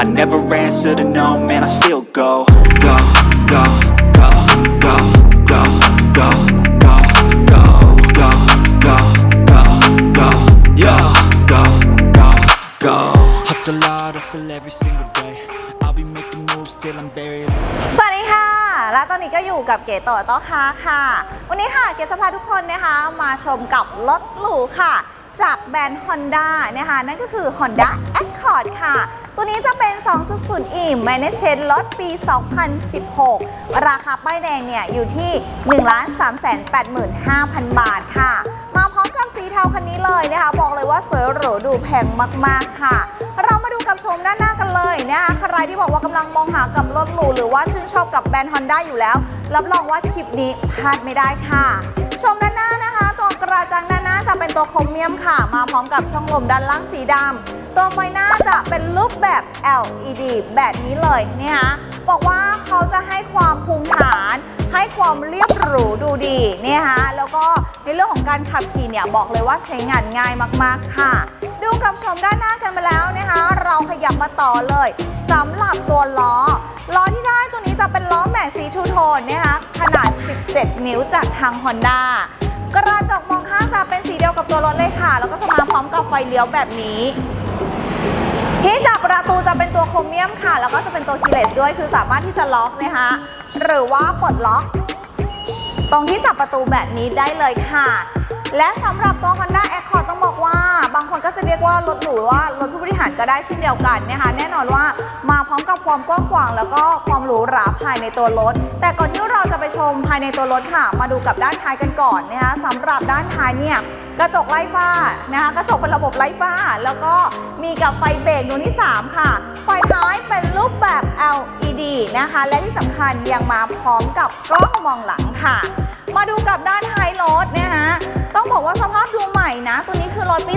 I never answer to no, man, I still go Go, go, go, go, go, go, go, go, go, go, go, go, yo, go, go, go Hustle hard, hustle every single day I'll be making moves till I'm buried สวัสดีค่ะ และตอนนี้ก็อยู่กับเก๋โตโต้ค้าค่ะ วันนี้ค่ะเก๋จะพาทุกคนนะคะ มาชมกับรถหรูค่ะ จากแบรนด์ Honda นะคะ นั่นก็คือ Honda Accord ค่ะ ตัวนี้จะเป็น 2.0 e Manage รถปี 2016 ราคาป้ายแดงเนี่ยอยู่ที่ 1,385,000 บาทค่ะ มาพร้อมกับสีเทาคันนี้เลยนะคะ บอกเลยว่าสวยหรูดูแพงมากๆค่ะ เรามาดูกับชมด้านหน้ากันเลยนะคะใครที่บอกว่ากำลังมองหากับรถหรูหรือว่าชื่นชอบกับแบรนด์ Honda อยู่แล้ว รับรองว่าคลิปนี้พลาดไม่ได้ค่ะ ชมด้านหน้านะคะ ตัวกระจังด้านหน้าจะเป็นตัวโครเมียมค่ะ มาพร้อมกับช่องลมด้านล่างสีดำตัวไฟหน้าจะเป็นรูปแบบ LED แบบนี้เลยนะคะบอกว่าเขาจะให้ความภูมิฐาน ให้ความเรียบหรูดูดีเนี่ยฮะแล้วก็ในเรื่องของการขับขี่เนี่ยบอกเลยว่าใช้งานง่ายมากๆค่ะดูกับชมด้านหน้ากันมาแล้วนะคะ เราขยับมาต่อเลยสำหรับตัวล้อ ล้อที่ได้ตัวนี้จะเป็นล้อแม็กซีทูโทนนะคะ 7 นิ้วจากทาง Honda กระจกมองข้างจะเป็นสีเดียวกับตัวรถเลยค่ะ แล้วก็จะมาพร้อมกับไฟเลี้ยวแบบนี้ ที่จับประตูจะเป็นตัวโครเมียมค่ะ แล้วก็จะเป็นตัวคีเลสด้วยคือสามารถที่จะล็อกนะคะหรือว่าปลดล็อก ตรงที่จับประตูแบบนี้ได้เลยค่ะ และสำหรับตัว Honda รถหรูหรือว่ารถผู้บริหารก็ได้เช่นเดียวกันนะคะแน่นอนว่ามาพร้อมกับความกว้างขวางแล้วก็ความหรูหราภายในตัวรถ แต่ก่อนที่เราจะไปชมภายในตัวรถค่ะ มาดูกับด้านท้ายกันก่อนนะคะสำหรับด้านท้ายเนี่ยกระจกไร้ฝ้านะคะกระจกเป็นระบบไร้ฝ้า แล้วก็มีกับไฟเบรกดวงที่ 3 ค่ะ ไฟท้ายเป็นรูปแบบ LED นะคะ และที่สำคัญยังมาพร้อมกับกล้องมองหลังค่ะ มาดูกับด้านท้ายรถนะคะต้องบอกว่าสภาพดูใหม่นะ ตัวนี้คือรถปี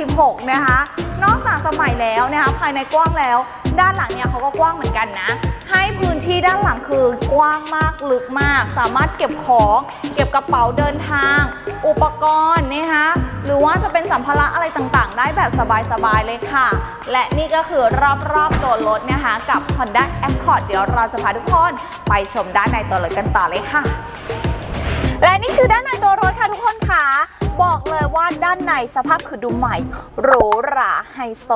2016 นะคะ นอกจากสมัยแล้วนะคะภายในกว้างแล้ว ด้านหลังเนี่ยเขาก็กว้างเหมือนกันนะ ให้พื้นที่ด้านหลังคือกว้างมากลึกมาก สามารถเก็บของเก็บกระเป๋าเดินทาง อุปกรณ์นะคะหรือว่าจะเป็นสัมภาระอะไรต่างๆ ได้แบบสบายๆเลยค่ะ และนี่ก็คือรอบๆตัวรถนะคะกับ Honda Accord เดี๋ยวเราจะพาทุกคนไปชมด้านในตัวรถกันต่อเลยค่ะ และนี่คือด้านในตัวรถค่ะทุกคนค่ะ บอกเลยว่าด้านในสภาพคือดูใหม่หรูหราไฮโซ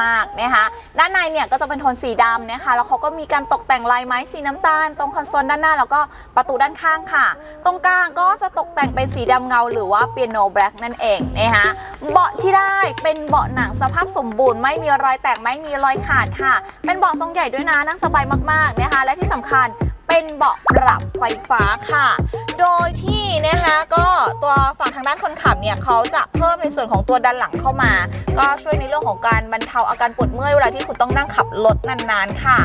มากๆนะคะ ด้านในเนี่ยก็จะเป็นโทนสีดำนะคะ แล้วเขาก็มีการตกแต่งลายไม้สีน้ำตาล ตรงคอนโซลด้านหน้าแล้วก็ประตูด้านข้างค่ะ ตรงกลางก็จะตกแต่งเป็นสีดำเงา หรือว่าเปียโนแบล็กนั่นเองนะคะเบาะที่ได้เป็นเบาะหนังสภาพสมบูรณ์ไม่มีรอยแตกไม่มีรอยขาดค่ะ เป็นเบาะทรงใหญ่ด้วยนะนั่งสบายมากๆนะคะและที่สำคัญ เป็นเบาะปรับไฟฟ้าค่ะ โดยที่นะคะก็ตัวฝั่งทางด้านคนขับเนี่ยเขาจะเพิ่มในส่วนของตัวด้านหลังเข้ามา ก็ช่วยในเรื่องของการบรรเทาอาการปวดเมื่อยเวลาที่คุณต้องนั่งขับรถนานๆค่ะ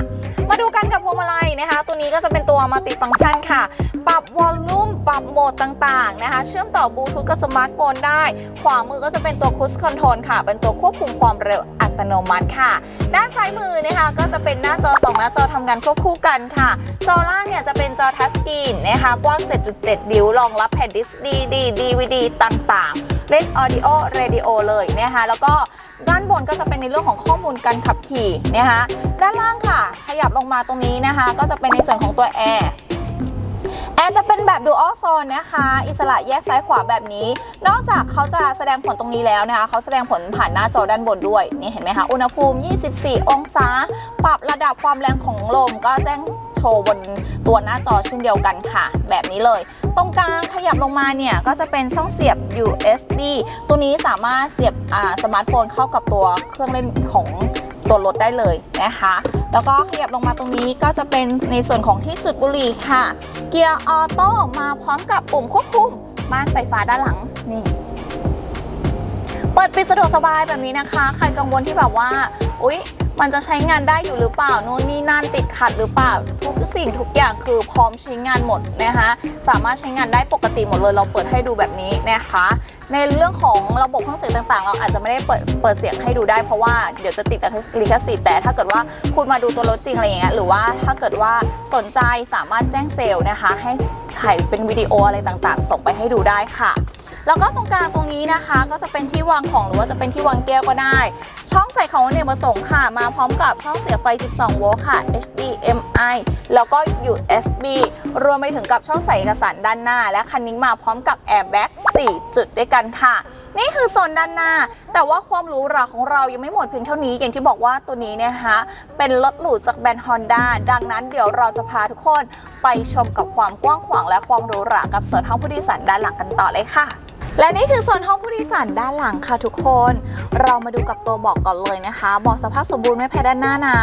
มาดูกันกับพวงมาลัยนะคะ ตัวนี้ก็จะเป็นตัวมัลติฟัง c t ชันค่ะ ปรับวอลลุ่มปรับโหมดต่างๆนะคะ เชื่อมต่อบลูทูธกับสมาร์ทโฟนได้ ขวามือก็จะเป็นตัวคูสคอนโทรลค่ะ เป็นตัวควบคุมความเร็ว ตโนมัติค่ะ ด้านซ้ายมือนะคะก็จะเป็นหน้าจอ 2 หน้าจอทำงานควบคู่กันค่ะ จอล่างเนี่ยจะเป็นจอทัชสกรีนนะคะกว้าง 7.7 นิ้วรองรับแผ่นดิสดีดี DVD ต่างๆ เล่น Audio Radio เลยนะคะแล้วก็ด้านบนก็จะเป็นในเรื่องของข้อมูลการขับขี่นะคะด้านล่างค่ะ ขยับลงมาตรงนี้นะคะ ก็จะเป็นในส่วนของตัวแอร์ แอร์จะเป็นแบบ Dual Zone นะคะ อิสระแยกซ้ายขวาแบบนี้ นอกจากเขาจะแสดงผลตรงนี้แล้วนะคะเขาแสดงผลผ่านหน้าจอด้านบนด้วยนี่เห็นไหมคะอุณหภูมิ 24 องศา ปรับระดับความแรงของลมก็แจ้งโชว์บนตัวหน้าจอเช่นเดียวกันค่ะ แบบนี้เลย ตรงกลางขยับลงมาเนี่ย ก็จะเป็นช่องเสียบ USB ตัวนี้สามารถเสียบอ่าสมาร์ทโฟนเข้ากับตัวเครื่องเล่นของ ตัวรถได้เลยนะคะ แล้วก็ขยับลงมาตรงนี้ก็จะเป็นในส่วนของที่จุดบุหรี่ค่ะ เกียร์ออโต้มาพร้อมกับปุ่มควบคุมม่านไฟฟ้าด้านหลังนี่ เปิดปิดสะดวกสบายแบบนี้นะคะ ใครกังวลที่แบบว่า อุ๊ย มันจะใช้งานได้อยู่หรือเปล่านู่นนี่นั่นติดขัดหรือเปล่า ทุกสิ่งทุกอย่างคือพร้อมใช้งานหมดนะคะ สามารถใช้งานได้ปกติหมดเลย เราเปิดให้ดูแบบนี้นะคะ ในเรื่องของระบบเครื่องเสียงต่างๆ เราอาจจะไม่ได้เปิดเปิดเสียงให้ดูได้เพราะว่าเดี๋ยวจะติดลิขสิทธิ์แต่ถ้าเกิดว่าคุณมาดูตัวรถจริงอะไรอย่างเงี้ยหรือว่าถ้าเกิดว่าสนใจสามารถแจ้งเซลล์นะคะ ให้ถ่ายเป็นวิดีโออะไรต่างๆ ส่งไปให้ดูได้ค่ะ แล้วก็ตรงกลางตรงนี้นะคะ ก็จะเป็นที่วางของหรือว่าจะเป็นที่วางแก้วก็ได้ ช่องใส่ของอเนกประสงค์ค่ะ มาพร้อมกับช่องเสียบไฟ 12 โวลต์ค่ะ HDMI แล้วก็ USB รวมไปถึงกับช่องใส่เอกสารด้านหน้า และคันนี้มาพร้อมกับ Airbag 4จุดด้วยกันค่ะ นี่คือโซนด้านหน้า แต่ว่าความหรูหราของเรายังไม่หมดเพียงเท่านี้อย่างที่บอกว่าตัวนี้เนยนะคะเป็นรถหรูจากแบรนด์ Honda ดังนั้นเดี๋ยวเราจะพาทุกคนไปชมกับความกว้างขวางและความหรูหรากับโซนห้องผู้โดยสารด้านหลังกันต่อเลยค่ะ และนี่คือโซนห้องผู้โดยสารด้านหลังค่ะทุกคน เรามาดูกับตัวเบอกก่อนเลยนะคะเบอกสภาพสมบูรณ์ไม่แพ้ด้านหน้านะ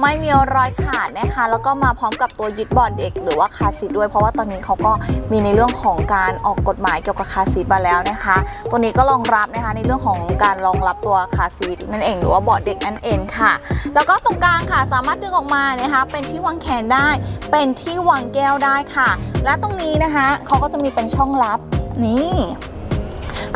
ไม่มีรอยขาดนะคะ แล้วก็มาพร้อมกับตัวยึดเบอดเด็ก หรือว่าคาซีด้วย เพราะว่าตอนนี้เขาก็มีในเรื่องของการออกกฎหมายเกี่ยวกับคาซีมาแล้วนะคะ ตัวนี้ก็รองรับนะคะในเรื่องของการรองรับตัวคาซีนั่นเอง หรือว่าเบาะเด็กนั่นเองค่ะ แล้วก็ตรงกลางค่ะสามารถดึงออกมานะคะ เป็นที่วางแขนได้ เป็นที่วางแก้วได้ค่ะ และตรงนี้นะคะเขาก็จะมีเป็นช่องลับนี่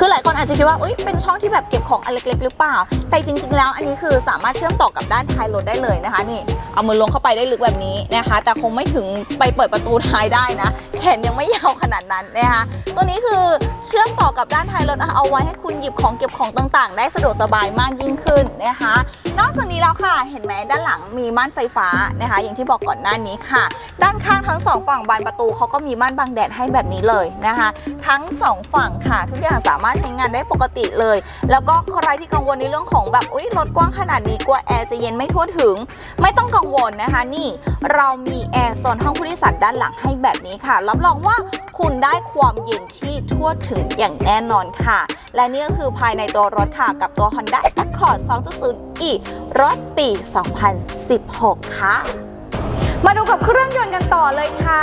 คือหลายคนอาจจะคิดว่าอุ๊ยเป็นช่องที่แบบเก็บของอันเล็กๆ หรือเปล่า แต่จริงๆแล้วอันนี้คือสามารถเชื่อมต่อกับด้านท้ายรถได้เลยนะคะนี่เอามือลงเข้าไปได้ลึกแบบนี้นะคะ แต่คงไม่ถึงไปเปิดประตูท้ายได้นะ แขนยังไม่ยาวขนาดนั้นนะคะตัวนี้คือเชื่อมต่อกับด้านท้ายรถเอาไว้ให้คุณหยิบของเก็บของต่างๆ ได้สะดวกสบายมากยิ่งขึ้นนะคะ นอกจากนี้แล้วค่ะเห็นไหมด้านหลังมีม่านไฟฟ้านะคะ อย่างที่บอกก่อนหน้านี้ค่ะ ด้านข้างทั้งสองฝั่งบานประตูเขาก็มีม่านบังแดดให้แบบนี้เลยนะคะ ทั้งสองฝั่งค่ะทุกอย่างสามารถใช้งานได้ปกติเลย แล้วก็ใครที่กังวลในเรื่องของแบบอุ้ยรถกว้างขนาดนี้กลัวแอร์จะเย็นไม่ทั่วถึง ไม่ต้องกังวลนะคะ นี่เรามีแอร์โซนห้องผู้โดยสารด้านหลังให้แบบนี้ค่ะรับรองว่าคุณได้ความเย็นที่ทั่วถึงอย่างแน่นอนค่ะ และนี่ก็คือภายในตัวรถค่ะกับตัว Honda Accord 2.0 e รถปี 2016 ค่ะ มาดูกับเครื่องยนต์กันต่อเลยค่ะ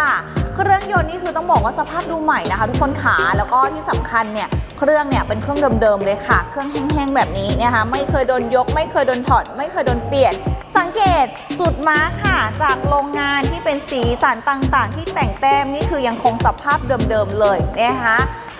เครื่องยนต์นี่คือต้องบอกว่าสภาพดูใหม่นะคะ ทุกคนขาแล้วก็ที่สำคัญเนี่ยเครื่องเนี่ยเป็นเครื่องเดิมๆเลยค่ะ เครื่องแห้งๆแบบนี้นะคะไม่เคยโดนยก ไม่เคยโดนถอด ไม่เคยโดนเปลี่ยน สังเกตจุดมาร์คค่ะ จากโรงงานที่เป็นสีสันต่างๆ ที่แต่งแต้มนี่คือยังคงสภาพเดิมๆเลยนะคะ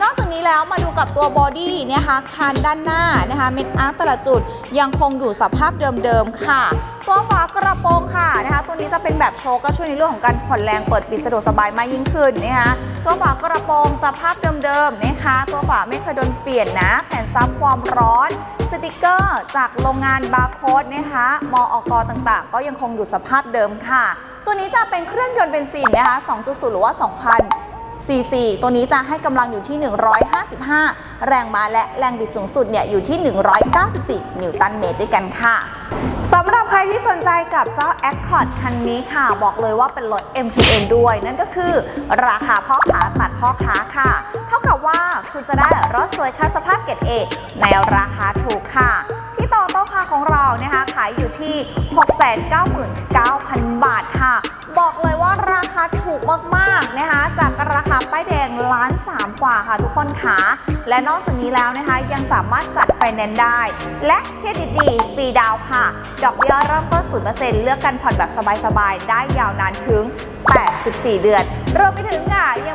นอกจากนี้แล้วมาดูกับตัวบอดี้นะคะคานด้านหน้านะคะเม็ดอาร์ตแต่ละจุดยังคงอยู่สภาพเดิมๆค่ะ ตัวฝากระโปรงค่ะนะคะ ตัวนี้จะเป็นแบบโชว์ก็ช่วยในเรื่องของการผ่อนแรงเปิดปิดสะดวกสบายมากยิ่งขึ้นนะคะตัวฝากระโปรงสภาพเดิมๆนะคะ ตัวฝาไม่เคยโดนเปลี่ยนนะ แผ่นซับความร้อนสติกเกอร์จากโรงงานบาร์โค้ดนะคะมออกต่างๆ ก็ยังคงอยู่สภาพเดิมค่ะ ตัวนี้จะเป็นเครื่องยนต์เบนซินนะคะ 2.0 หรือว่า 2,000 ซีซีตัวนี้จะให้กำลังอยู่ที่ 155 แรงม้าและแรงบิดสูงสุดเนี่ยอยู่ที่ 194 นิวตันเมตรด้วยกันค่ะสำหรับใครที่สนใจกับเจ้า Accord คันนี้ค่ะ บอกเลยว่าเป็นรถ M2M ด้วย นั่นก็คือราคาพ่อค้าตัดพ่อค้าค่ะ เท่ากับว่าคุณจะได้รถสวยค่าสภาพเกรด A ในราคาถูกค่ะ ที่ต่อโต้ค่าของเรานะคะขายอยู่ที่ 699,000 บาทค่ะ บอกเลยว่า คะถูกมากๆนะคะ จากราคาป้ายแดงล้านสามกว่าค่ะทุกคนค่ะและนอกจากนี้แล้วนะคะยังสามารถจัดไฟแนนซ์ได้ และเครดิตดีฟรีดาวค่ะ ดอกเบี้ยเริ่มต้นต์เลือกกันผ่อนแบบสบายๆ ได้ยาวนานถึง 84 เดือนรวมไปถึงค่ะยัง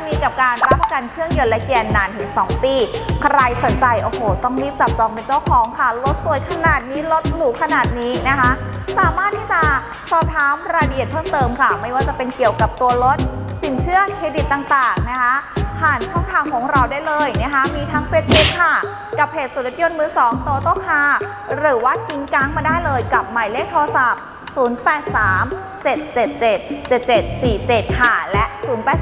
นเครื่องยนต์และเกียร์นานถึง 2 ปี ใครสนใจโอ้โห ต้องรีบจับจองเป็นเจ้าของค่ะ รถสวยขนาดนี้ รถหรูขนาดนี้นะคะ สามารถที่จะสอบถามรายละเอียดเพิ่มเติมค่ะ ไม่ว่าจะเป็นเกี่ยวกับตัวรถ สินเชื่อเครดิตต่างๆนะคะ ผ่านช่องทางของเราได้เลยนะคะ มีทั้ง Facebook ค่ะ กับเพจสุรยนต์มือ2โตโต้คาหรือว่ากิงกังมาได้เลยกับหมายเลขโทรศัพท์ 083 777 7747 ค่ะ และ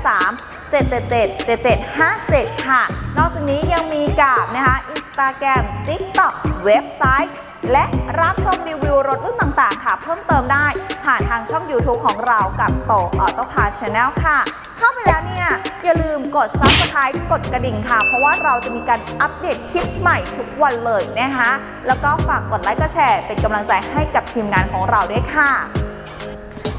083 777 7757 ค่ะ นอกจากนี้ยังมีกับนะคะ Instagram TikTok เว็บไซต์ และรับชมรีวิวรถรุ่นต่างๆ ค่ะ เพิ่มเติมได้ ผ่านทางช่อง YouTube ของเรากับโตออโต้คาร์ชาแนลค่ะ เข้าไปแล้วเนี่ย อย่าลืมกด Subscribe กดกระดิ่งค่ะ เพราะว่าเราจะมีการอัปเดตคลิปใหม่ทุกวันเลยนะคะ แล้วก็ฝากกดไลค์กดแชร์เป็นกำลังใจให้กับทีมงานของเราด้วยค่ะ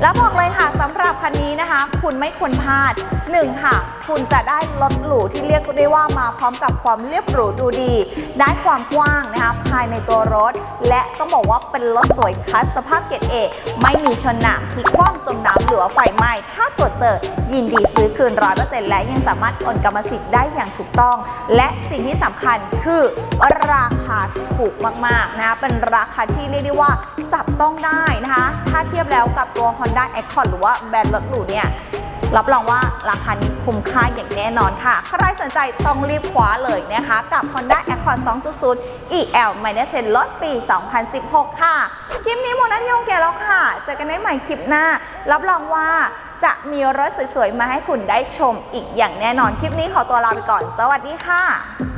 แล้วบอกเลยค่ะสำหรับคันนี้นะคะ คุณไม่ควรพลาด 1 ค่ะ คุณจะได้รถหรูที่เรียกได้ว่ามาพร้อมกับความเรียบหรูดูดี ได้ความกว้างนะคะภายในตัวรถ และต้องบอกว่าเป็นรถสวยคัสสภาพเกรดเอไม่มีชนหนักพลิกคว่ำจมน้ำหรือว่าไฟไหม้ถ้าตรวจเจอยินดีซื้อคืน 100%และยังสามารถโอนกรรมสิทธิ์ได้อย่างถูกต้อง และสิ่งที่สำคัญคือราคา ถูกมากๆนะคะเป็นราคาที่เรียกได้ว่าจับต้องได้นะคะ ถ้าเทียบแล้วกับตัว Honda Accord หรือว่าแบรนด์รถหรูเนี่ยรับรองว่าราคานี้คุ้มค่าอย่างแน่นอนค่ะ ใครสนใจต้องรีบคว้าเลยนะคะ กับ Honda Accord 2.0 EL m i n u s ลดปี 2016 ค่ะ คลิปนี้หมดหน้าที่ของแกแล้วค่ะ เจอกันได้ใหม่คลิปหน้า รับรองว่าจะมีรถสวยๆ มาให้คุณได้ชมอีกอย่างแน่นอน คลิปนี้ขอตัวลาไปก่อน สวัสดีค่ะ